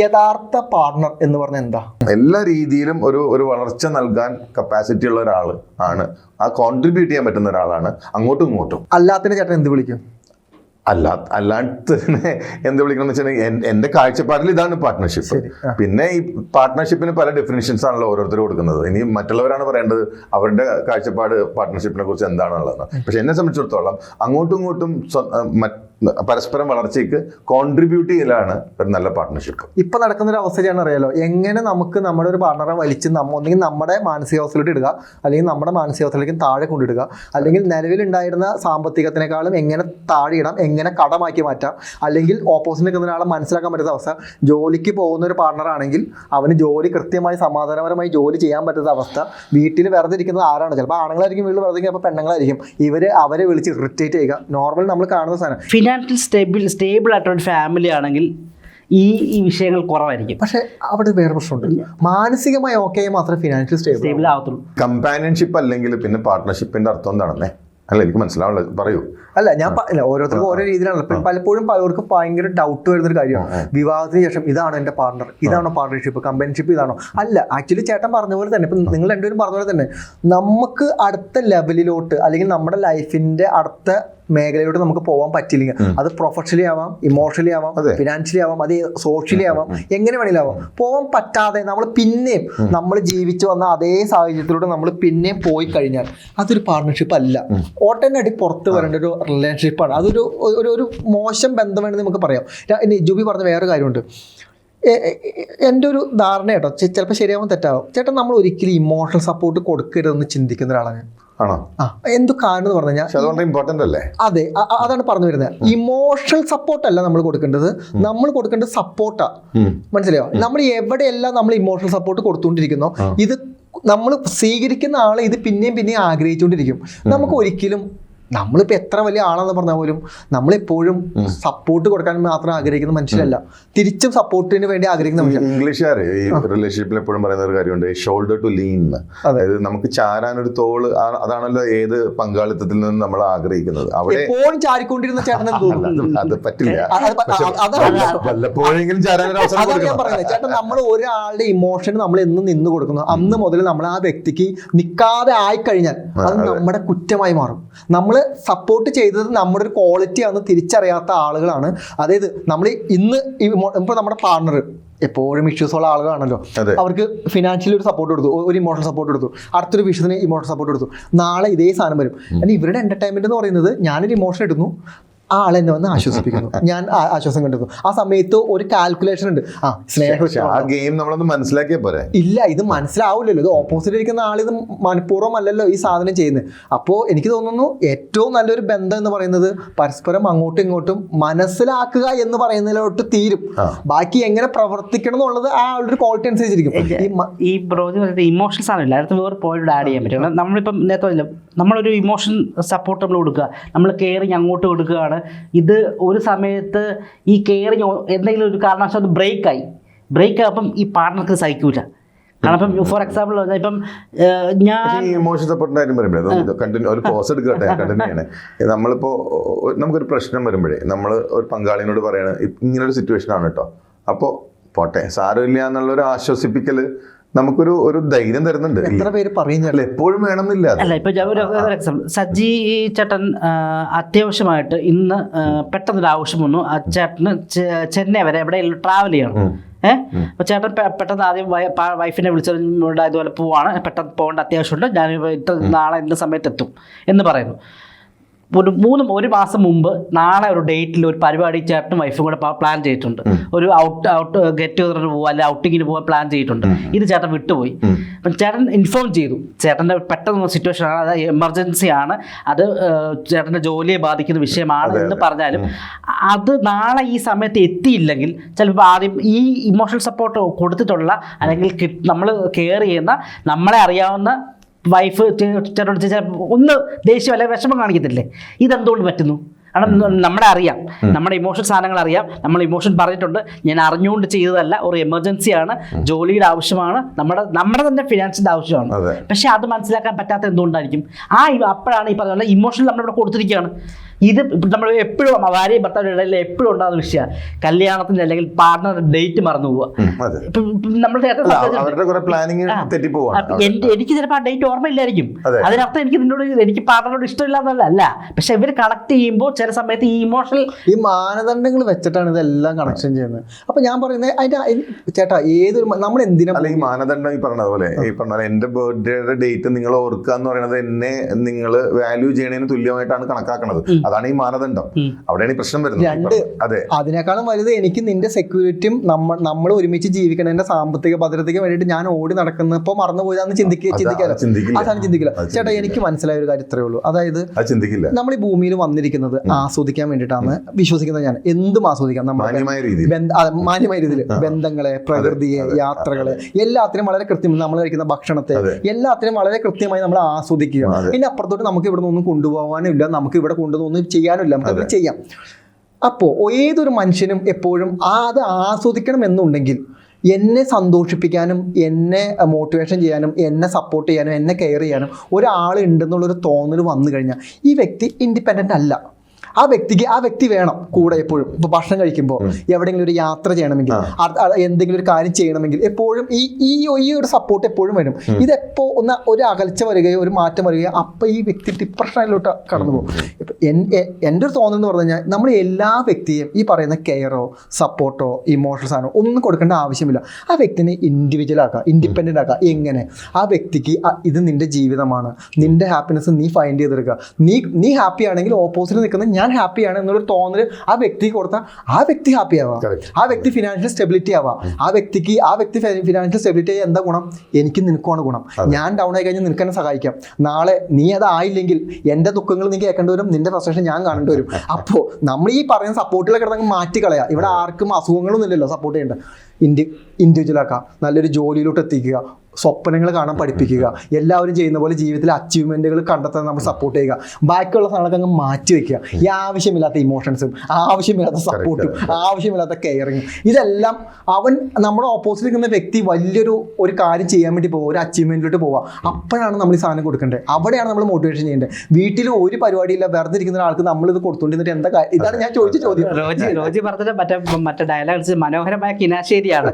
യഥാർത്ഥ പാർട്ണർ എന്ന് പറഞ്ഞ എന്താ? എല്ലാ രീതിയിലും ഒരു ഒരു വളർച്ച നൽകാൻ കപ്പാസിറ്റി ഉള്ള ഒരാൾ ആണ്. ആ കോൺട്രിബ്യൂട്ട് ചെയ്യാൻ പറ്റുന്ന ഒരാളാണ്. അങ്ങോട്ടും ഇങ്ങോട്ടും. അല്ലാത്തതിനെ ചേട്ടൻ എന്ത് വിളിക്കും? അല്ലാ അല്ലാണ്ട് തന്നെ എന്ത് വിളിക്കണം എന്ന് വെച്ചാൽ എന്റെ കാഴ്ചപ്പാടിൽ ഇതാണ് പാർട്ട്ണർഷിപ്പ് പിന്നെ ഈ പാർട്ട്ണർഷിപ്പിന് പല ഡെഫിനിഷൻസ് ആണല്ലോ ഓരോരുത്തർ കൊടുക്കുന്നത്. ഇനി മറ്റുള്ളവരാണ് പറയേണ്ടത് അവരുടെ കാഴ്ചപ്പാട് പാർട്ട്ണർഷിപ്പിനെ കുറിച്ച് എന്താണുള്ളത് പക്ഷെ എന്നെ സംബന്ധിച്ചിടത്തോളം അങ്ങോട്ടും ഇങ്ങോട്ടും പരസ്പരം വളർച്ചയ്ക്ക് കോൺട്രിബ്യൂട്ട് ചെയ്യലാണ് ഒരു നല്ല പാർട്ട്ണർഷിപ്പ് ഇപ്പൊ നടക്കുന്ന ഒരു അവസ്ഥയാണ് അറിയാലോ? എങ്ങനെ നമുക്ക് നമ്മുടെ ഒരു പാർട്ണറെ വലിച്ച് നമ്മ ഒന്നെങ്കിൽ നമ്മുടെ മാനസികാവസ്ഥയിലോട്ട് ഇടുക അല്ലെങ്കിൽ നമ്മുടെ മാനസികാവസ്ഥയിലേക്ക് താഴെ കൊണ്ടിടുക അല്ലെങ്കിൽ നിലവിലുണ്ടായിരുന്ന സാമ്പത്തികത്തിനേക്കാളും എങ്ങനെ താഴെ ഇടാം എങ്ങനെ കടമാക്കി മാറ്റാം അല്ലെങ്കിൽ ഓപ്പോസിറ്റ് നിൽക്കുന്ന ഒരാളെ മനസ്സിലാക്കാൻ പറ്റുന്ന അവസ്ഥ ജോലിക്ക് പോകുന്ന ഒരു പാർട്ണറാണെങ്കിൽ അവന് ജോലി കൃത്യമായി സമാധാനപരമായി ജോലി ചെയ്യാൻ പറ്റുന്ന അവസ്ഥ വീട്ടിൽ വെറുതെ ഇരിക്കുന്നത് ആരാണ്? ചിലപ്പോൾ ആണുങ്ങളായിരിക്കും വീട്ടിൽ വെറുതെ അപ്പോൾ പെണ്ണുങ്ങളായിരിക്കും. ഇവർ അവരെ വിളിച്ച് ഇറിറ്റേറ്റ് ചെയ്യുക. നോർമൽ നമ്മൾ കാണുന്ന സാധനം. ഫിനാൻഷ്യൽ സ്റ്റേബിൾ സ്റ്റേബിൾ ആയിട്ടുള്ള ഒരു ഫാമിലി ആണെങ്കിൽ ഈ ഈ വിഷയങ്ങൾ കുറവായിരിക്കും. പക്ഷെ അവിടെ വേറെ പ്രശ്നമുണ്ട്. മാനസികമായി ഓക്കെ മാത്രമേ ഫിനാൻഷ്യൽ സ്റ്റേബിൾ സ്റ്റേബിൾ ആവത്തുള്ളൂ. കമ്പാനിയൻഷിപ്പ് അല്ലെങ്കിൽ പിന്നെ പാർട്ട്ണർഷിപ്പിന്റെ അർത്ഥം എന്താണെന്നേ? അല്ല എനിക്ക് മനസ്സിലാവുള്ളത്. പറയൂ. അല്ല ഞാൻ അല്ല ഓരോരുത്തർക്കും ഓരോ രീതിയിലാണ്. പലപ്പോഴും പലർക്കും ഭയങ്കര ഡൗട്ട് വരുന്ന ഒരു കാര്യമാണ് വിവാഹത്തിന് ശേഷം ഇതാണ് എന്റെ പാർട്ണർ ഇതാണോ പാർട്ണർഷിപ്പ് കമ്പനിഷിപ്പ് ഇതാണോ? അല്ല ആക്ച്വലി ചേട്ടൻ പറഞ്ഞ പോലെ തന്നെ ഇപ്പം നിങ്ങൾ രണ്ടുപേരും പറഞ്ഞ പോലെ തന്നെ നമുക്ക് അടുത്ത ലെവലിലോട്ട് അല്ലെങ്കിൽ നമ്മുടെ ലൈഫിന്റെ അടുത്ത മേഖലയിലോട്ട് നമുക്ക് പോകാൻ പറ്റില്ലെങ്കിൽ അത് പ്രൊഫഷണലി ആവാം ഇമോഷണലി ആവാം ഫിനാൻഷ്യലി ആവാം അത് സോഷ്യലി ആവാം എങ്ങനെ വേണമെങ്കിലും ആവാം. പോകാൻ പറ്റാതെ നമ്മൾ പിന്നെയും നമ്മൾ ജീവിച്ചു വന്ന അതേ സാഹചര്യത്തിലൂടെ നമ്മൾ പിന്നെയും പോയി കഴിഞ്ഞാൽ അതൊരു പാർട്ണർഷിപ്പ് അല്ല. ഓട്ടോമാറ്റിക് പുറത്ത് വരേണ്ട ഒരു റിലേഷൻഷിപ്പാണ് അതൊരു ഒരു ഒരു മോശം ബന്ധമാണെന്ന് നമുക്ക് പറയാം. ഇനി ജുബി പറഞ്ഞ വേറെ കാര്യമുണ്ട്. എന്റെ ഒരു ധാരണ കേട്ടോ ചിലപ്പോൾ ശരിയാവും തെറ്റാവും. ചേട്ടൻ നമ്മൾ ഒരിക്കലും ഇമോഷണൽ സപ്പോർട്ട് കൊടുക്കരുതെന്ന് ചിന്തിക്കുന്ന ഒരാളാണ് ആണോ? ആ എന്ത് കാരണം എന്ന് പറഞ്ഞു കഴിഞ്ഞാൽ അല്ലേ? അതെ അതാണ് പറഞ്ഞു വരുന്നത്. ഇമോഷണൽ സപ്പോർട്ട് അല്ല നമ്മൾ കൊടുക്കേണ്ടത്. നമ്മൾ കൊടുക്കേണ്ടത് സപ്പോർട്ടാ മനസ്സിലായോ? നമ്മൾ എവിടെയെല്ലാം നമ്മൾ ഇമോഷണൽ സപ്പോർട്ട് കൊടുത്തുകൊണ്ടിരിക്കുന്നു ഇത് നമ്മൾ സ്വീകരിക്കുന്ന ആളെ ഇത് പിന്നെയും പിന്നെയും ആഗ്രഹിച്ചുകൊണ്ടിരിക്കും. നമുക്ക് ഒരിക്കലും നമ്മളിപ്പോൾ എത്ര വലിയ ആളാണെന്ന് പറഞ്ഞാൽ പോലും നമ്മളെപ്പോഴും സപ്പോർട്ട് കൊടുക്കാൻ മാത്രം ആഗ്രഹിക്കുന്ന മനുഷ്യരല്ല. തിരിച്ചും സപ്പോർട്ടിന് വേണ്ടി ആഗ്രഹിക്കുന്ന മനുഷ്യർ ഇംഗ്ലീഷുകാർ ഈ റിലേഷൻഷിപ്പിൽ എപ്പോഴും പറയുന്ന ഒരു കാര്യമുണ്ട്. ഷോൾഡർ ടു ലീൻ അതായത് നമുക്ക് ചാരാൻ ഒരു തോൾ അതാണല്ലോ ഏത് പങ്കാളിത്തത്തിൽ നിന്ന് നമ്മൾ ആഗ്രഹിക്കുന്നത്. അവിടെ എപ്പോഴും ചാരിക്കൊണ്ടിരുന്ന ചേട്ടൻ അത് പറ്റില്ല. വല്ലപ്പോഴെങ്കിലും ചാരാൻ ഒരു അവസരം കൊടുക്കണം. ചേട്ടൻ നമ്മൾ ഒരാളുടെ ഇമോഷൻ നമ്മൾ എന്ന് നിന്ന് കൊടുക്കുന്നു. അന്ന് മുതൽ നമ്മൾ ആ വ്യക്തിക്ക് നിൽക്കാതെ ആയിക്കഴിഞ്ഞാൽ അത് നമ്മുടെ കുറ്റമായി മാറും. നമ്മൾ സപ്പോർട്ട് ചെയ്തത് നമ്മുടെ ഒരു ക്വാളിറ്റി ആണെന്ന് തിരിച്ചറിയാത്ത ആളുകളാണ്. അതായത് നമ്മൾ ഇന്ന് ഇപ്പോൾ നമ്മുടെ പാർട്ണർ എപ്പോഴും ഇഷ്യൂസ് ഉള്ള ആളുകളാണല്ലോ. അവർക്ക് ഫിനാൻഷ്യലി ഒരു സപ്പോർട്ട് കൊടുത്തു. ഒരു ഇമോഷണൽ സപ്പോർട്ട് കൊടുത്തു. അടുത്തൊരു വിഷയത്തിന് ഇമോഷണൽ സപ്പോർട്ട് കൊടുത്തു. നാളെ ഇതേ സാധനം വരും. അല്ലെങ്കിൽ ഇവരുടെ എന്റർടൈൻമെന്റ് എന്ന് പറയുന്നത് ഞാനൊരു ഇമോഷൻ ഇടുന്നു ആ ആളെ എന്നെ വന്ന് ആശ്വസിപ്പിക്കുന്നു. ഞാൻ ആശ്വാസം കണ്ടെത്തുന്നു. ആ സമയത്ത് ഒരു കാൽക്കുലേഷൻ ഉണ്ട്. ആ സ്നേഹം ആ ഗെയിം നമ്മളൊന്ന് മനസ്സിലാക്കിയാ പോരെ? ഇല്ല ഇത് മനസ്സിലാവില്ലല്ലോ. ഇത് ഓപ്പോസിറ്റ് ഇരിക്കുന്ന ആൾ ഇത് മനഃപൂർവം അല്ലല്ലോ ഈ സാധനം ചെയ്യുന്നത്. അപ്പോൾ എനിക്ക് തോന്നുന്നു ഏറ്റവും നല്ലൊരു ബന്ധം എന്ന് പറയുന്നത് പരസ്പരം അങ്ങോട്ടും ഇങ്ങോട്ടും മനസ്സിലാക്കുക എന്ന് പറയുന്നതിലോട്ട് തീരും. ബാക്കി എങ്ങനെ പ്രവർത്തിക്കണം എന്നുള്ളത് ആ ആളുടെ ഒരു ക്വാളിറ്റി അനുസരിച്ചിരിക്കും. ഈ ഈ ബ്രോജ് ഇമോഷണൽ ഇമോഷൻസ് ആണല്ലോ അടുത്ത് വേറെ പോയിന്റ് ആഡ് ചെയ്യാൻ പറ്റും. നമ്മളിപ്പം നേരത്തെ നമ്മളൊരു ഇമോഷൻ സപ്പോർട്ട് നമ്മൾ കൊടുക്കുക. നമ്മൾ കെയറിങ് അങ്ങോട്ട് കൊടുക്കുകയാണ്. ഇത് ഒരു സമയത്ത് ഈ കെയറിങ് എന്തെങ്കിലും ഒരു കാരണവശാൽ ബ്രേക്കായി ബ്രേക്ക് ആയപ്പം ഈ പാർട്ട്ണർക്ക് സഹിക്കൂല. കാരണം ഇപ്പം ഫോർ എക്സാമ്പിൾ പറഞ്ഞാൽ ഇപ്പം ഞാൻ ഇമോഷൻ സപ്പോർട്ടിന്റെ കാര്യം പറയുമ്പോഴേ കണ്ടിന്യൂ ഒരു പോസ് എടുക്കട്ടെ കണ്ടിന്യൂ ചെയ്യണേ. ഇത് നമ്മളിപ്പോ നമുക്കൊരു പ്രശ്നം വരുമ്പോഴേ നമ്മൾ ഒരു പങ്കാളിനോട് പറയണ ഇങ്ങനെ ഒരു സിറ്റുവേഷൻ ആണ് കേട്ടോ അപ്പോൾ പോട്ടെ സാരമില്ല എന്നുള്ളൊരു ആശ്വസിപ്പിക്കൽ നമുക്കൊരു ഒരു ധൈര്യം തരുന്നുണ്ട്. എത്ര പേര് പറയുന്നില്ല അല്ല എപ്പോഴും വേണമെന്നില്ല. അല്ല ഇപ്പൊ സജ്ജി ചേട്ടൻ അത്യാവശ്യമായിട്ട് ഇന്ന് പെട്ടെന്നൊരു ആവശ്യം വന്നു. ആ ചേട്ടന് ചെന്നൈ വരെ എവിടെയെങ്കിലും ട്രാവൽ ചെയ്യണം. ഏഹ് അപ്പോൾ ചേട്ടൻ പെട്ടെന്ന് ആദ്യം വൈഫിനെ വിളിച്ചത് ഇതുപോലെ പോവാണ്. പെട്ടെന്ന് പോകേണ്ട അത്യാവശ്യമുണ്ട്. ഞാൻ ഇത്ര നാളെ ഇന്ന സമയത്ത് എത്തും എന്ന് പറയുന്നു. ഒരു മൂന്ന് ഒരു മാസം മുമ്പ് നാളെ ഒരു ഡേറ്റിൽ ഒരു പരിപാടി ചേട്ടനും വൈഫും കൂടെ പ്ലാൻ ചെയ്തിട്ടുണ്ട്. ഒരു ഔട്ട് ഔട്ട് ഗെറ്റ് ടുഗദറിന് പോകാൻ അല്ലെങ്കിൽ ഔട്ടിങ്ങിന് പോകാൻ പ്ലാൻ ചെയ്തിട്ടുണ്ട്. ഇത് ചേട്ടൻ വിട്ടുപോയി. അപ്പം ചേട്ടൻ ഇൻഫോം ചെയ്തു. ചേട്ടന്റെ പെട്ടെന്ന് സിറ്റുവേഷൻ ആണ്. അത് എമർജൻസി ആണ്. അത് ചേട്ടന്റെ ജോലിയെ ബാധിക്കുന്ന വിഷയമാണ് എന്ന് പറഞ്ഞാലും അത് നാളെ ഈ സമയത്ത് എത്തിയില്ലെങ്കിൽ ചിലപ്പോൾ ആദ്യം ഈ ഇമോഷണൽ സപ്പോർട്ട് കൊടുത്തിട്ടുള്ള അല്ലെങ്കിൽ നമ്മൾ കെയർ ചെയ്യുന്ന നമ്മളെ അറിയാവുന്ന വൈഫ് ചോദിച്ചാൽ ഒന്ന് ദേഷ്യം അല്ലെങ്കിൽ വിഷമം കാണിക്കത്തില്ലേ? ഇതെന്തുകൊണ്ട് പറ്റുന്നു? കാരണം നമ്മുടെ നമ്മളെ അറിയാം നമ്മുടെ ഇമോഷൻ സാധനങ്ങൾ അറിയാം. നമ്മൾ ഇമോഷൻ പറഞ്ഞിട്ടുണ്ട്. ഞാൻ അറിഞ്ഞുകൊണ്ട് ചെയ്തതല്ല. ഒരു എമർജൻസി ആണ്. ജോലിയുടെ ആവശ്യമാണ്. നമ്മുടെ നമ്മുടെ തന്നെ ഫിനാൻസിന്റെ ആവശ്യമാണ്. പക്ഷേ അത് മനസ്സിലാക്കാൻ പറ്റാത്ത എന്തുകൊണ്ടായിരിക്കും? ആ അപ്പോഴാണ് ഈ പറഞ്ഞ ഇമോഷൻ നമ്മളിവിടെ കൊടുത്തിരിക്കുകയാണ്. ഇത് നമ്മൾ എപ്പോഴും ഭാര്യ ഭർത്താവിന്റെ ഇടയിൽ എപ്പോഴും ഉണ്ടാകുന്ന വിഷയമാണ് കല്യാണത്തിന്റെ അല്ലെങ്കിൽ പാർട്ണർ ഡേറ്റ് മറന്നു പോവുക. എനിക്ക് ചിലപ്പോൾ ആ ഡേറ്റ് ഓർമ്മയില്ലായിരിക്കും. അതിനർത്ഥം എനിക്ക് നിന്നോട് എനിക്ക് പാർട്ണറോട് ഇഷ്ടമില്ല എന്നല്ല അല്ല പക്ഷെ ഇവർ കണക്ട് ചെയ്യുമ്പോൾ ചില സമയത്ത് ഈ ഇമോഷണൽ ഈ മാനദണ്ഡങ്ങൾ വെച്ചിട്ടാണ് ഇതെല്ലാം കണക്ഷൻ ചെയ്യുന്നത്. അപ്പൊ ഞാൻ പറയുന്നത് അതിന്റെ ചേട്ടാ ഏതൊരു നമ്മൾ എന്തിനാ ഈ മാനദണ്ഡം ഈ പറഞ്ഞ പോലെ ഈ പറഞ്ഞ പോലെ എന്റെ ബർത്ത്ഡേയുടെ ഡേറ്റ് നിങ്ങൾ ഓർക്കുക എന്ന് പറയുന്നത് എന്നെ നിങ്ങൾ വാല്യൂ ചെയ്യണതിന് തുല്യമായിട്ടാണ് കണക്കാക്കുന്നത് അതാണ് ഈ മാനദണ്ഡം. അവിടെയാണ് ഈ പ്രശ്നം വരുന്നത്. അതെ. അതിനേക്കാളും വലുത് എനിക്ക് നിന്റെ സെക്യൂരിറ്റിയും നമ്മൾ നമ്മൾ ഒരുമിച്ച് ജീവിക്കണതിന്റെ സാമ്പത്തിക ഭദ്രതയ്ക്ക് വേണ്ടിയിട്ട് ഞാൻ ഓടി നടക്കുന്നപ്പോ മറന്നുപോയതാന്ന് ചിന്തിക്കുക ചിന്തിക്കില്ല. അതാണ് ചിന്തിക്കില്ല ചേട്ടാ എനിക്ക് മനസ്സിലായ ഒരു കാര്യം ഇത്രയേ ഉള്ളൂ. അതായത് അത് ചിന്തിക്കില്ല. നമ്മൾ ഈ ഭൂമിയിൽ വന്നിരിക്കുന്നത് ആസ്വദിക്കാൻ വേണ്ടിയിട്ടാണ് വിശ്വസിക്കുന്നത് ഞാൻ. എന്തും ആസ്വദിക്കാം. നമ്മൾ മാന്യമായ രീതിയിൽ. ബന്ധങ്ങളെ പ്രകൃതിയെ യാത്രകൾ എല്ലാത്തിനും വളരെ കൃത്യം നമ്മൾ കഴിക്കുന്ന ഭക്ഷണത്തെ. എല്ലാത്തിനും വളരെ കൃത്യമായി നമ്മൾ ആസ്വദിക്കുക. പിന്നെ ഇനി അപ്പുറത്തോട്ട് നമുക്ക് ഇവിടെ ഒന്നും കൊണ്ടുപോകാനും ഇല്ല. നമുക്ക് ഇവിടെ കൊണ്ടുവന്നൊന്നും ചെയ്യാനും ചെയ്യാനില്ല നമുക്ക് ചെയ്യാം. അപ്പോൾ ഏതൊരു മനുഷ്യനും എപ്പോഴും ആ അത് ആസ്വദിക്കണം എന്നുണ്ടെങ്കിൽ എന്നെ സന്തോഷിപ്പിക്കാനും എന്നെ മോട്ടിവേഷൻ ചെയ്യാനും എന്നെ സപ്പോർട്ട് ചെയ്യാനും എന്നെ കെയർ ചെയ്യാനും ഒരാളുണ്ടെന്നുള്ളൊരു തോന്നൽ വന്നു കഴിഞ്ഞാൽ ഈ വ്യക്തി ഇൻഡിപെൻഡന്റ് അല്ല. ആ വ്യക്തിക്ക് ആ വ്യക്തി വേണം കൂടെ എപ്പോഴും. ഇപ്പോൾ ഭക്ഷണം കഴിക്കുമ്പോൾ എവിടെയെങ്കിലും ഒരു യാത്ര ചെയ്യണമെങ്കിൽ എന്തെങ്കിലും ഒരു കാര്യം ചെയ്യണമെങ്കിൽ എപ്പോഴും ഈ ഈ ഈ ഒരു സപ്പോർട്ട് എപ്പോഴും വരും. ഇതെപ്പോ ഒന്ന് ഒരു അകൽച്ച വരികയോ ഒരു മാറ്റം വരികയോ അപ്പം ഈ വ്യക്തി ഡിപ്രഷനിലോട്ട് കടന്നു പോകും. ഇപ്പം എൻ- എ- എന്റെ ഒരു തോന്നൽ എന്ന് പറഞ്ഞു കഴിഞ്ഞാൽ നമ്മൾ എല്ലാ വ്യക്തിയും ഈ പറയുന്ന കെയറോ സപ്പോർട്ടോ ഇമോഷണൽ സാധനമോ ഒന്നും കൊടുക്കേണ്ട ആവശ്യമില്ല. ആ വ്യക്തിനെ ഇൻഡിവിജ്വൽ ആക്കുക ഇൻഡിപെൻഡന്റ് ആക്കുക. എങ്ങനെ? ആ വ്യക്തിക്ക് ഇത് നിന്റെ ജീവിതമാണ്. നിന്റെ ഹാപ്പിനെസ് നീ ഫൈൻഡ് ചെയ്തെടുക്കുക. നീ നീ ഹാപ്പി ആണെങ്കിൽ ഓപ്പോസിറ്റ് നിൽക്കുന്ന ഞാൻ ഹാപ്പിയാണ് എന്നൊരു തോന്നൽ ആ വ്യക്തിക്ക് കൊടുത്താൽ ആ വ്യക്തി ഹാപ്പി ആവാം. ആ വ്യക്തി ഫിനാൻഷ്യൽ സ്റ്റെബിലിറ്റി ആവാം. ആ വ്യക്തിക്ക് ആ വ്യക്തി ഫിനാൻഷ്യൽ സ്റ്റെബിലിറ്റി ആയി എന്താ ഗുണം? എനിക്ക് നിനക്കുമാണ് ഗുണം. ഞാൻ ഡൗൺ ആയി കഴിഞ്ഞാൽ നിനക്ക് എന്നെ സഹായിക്കാം. നാളെ നീ അതായില്ലെങ്കിൽ എന്റെ ദുഃഖങ്ങൾ നീ കേൾക്കേണ്ടി വരും നിന്റെ ഫ്രസ്ട്രേഷൻ ഞാൻ കാണേണ്ടി വരും. അപ്പോൾ നമ്മൾ ഈ പറയുന്ന സപ്പോർട്ടിലൊക്കെ മാറ്റി കളയാം ഇവിടെ ആർക്കും അസുഖങ്ങളൊന്നും ഇല്ലല്ലോ സപ്പോർട്ട് ചെയ്യേണ്ട. ഇൻഡി ഇൻഡിവിജ്വൽ ആക്കുക. നല്ലൊരു ജോലിയിലോട്ട് എത്തിക്കുക. സ്വപ്നങ്ങൾ കാണാൻ പഠിപ്പിക്കുക. എല്ലാവരും ചെയ്യുന്ന പോലെ ജീവിതത്തിൽ അച്ചീവ്മെന്റുകൾ കണ്ടെത്താൻ നമ്മൾ സപ്പോർട്ട് ചെയ്യുക. ബാക്കിയുള്ള സാധനങ്ങളൊക്കെ അങ്ങ് മാറ്റി വെക്കുക. ഈ ആവശ്യമില്ലാത്ത ഇമോഷൻസും ആവശ്യമില്ലാത്ത സപ്പോർട്ടും ആവശ്യമില്ലാത്ത കെയറിങ്ങും ഇതെല്ലാം അവൻ നമ്മുടെ ഓപ്പോസിറ്റ് നിൽക്കുന്ന വ്യക്തി വലിയൊരു ഒരു കാര്യം ചെയ്യാൻ വേണ്ടി പോകുക ഒരു അച്ചീവ്മെന്റിലോട്ട് പോവുക. അപ്പോഴാണ് നമ്മൾ ഈ സാധനം കൊടുക്കേണ്ടത്. അവിടെയാണ് നമ്മൾ മോട്ടിവേഷൻ ചെയ്യേണ്ടത്. വീട്ടിൽ ഒരു പരിപാടിയില്ല. വെറുതെ ഇരിക്കുന്ന ആൾക്ക് നമ്മൾ ഇത് കൊടുത്തുകൊണ്ടിരുന്നിട്ട് എന്താ ഇതാണ് ഞാൻ ചോദിച്ച ചോദ്യം. റോജി റോജി പറഞ്ഞത് മറ്റേ മറ്റേ ഡയലോഗ്സ് മനോഹരമായ കിനാശേരിയാണ്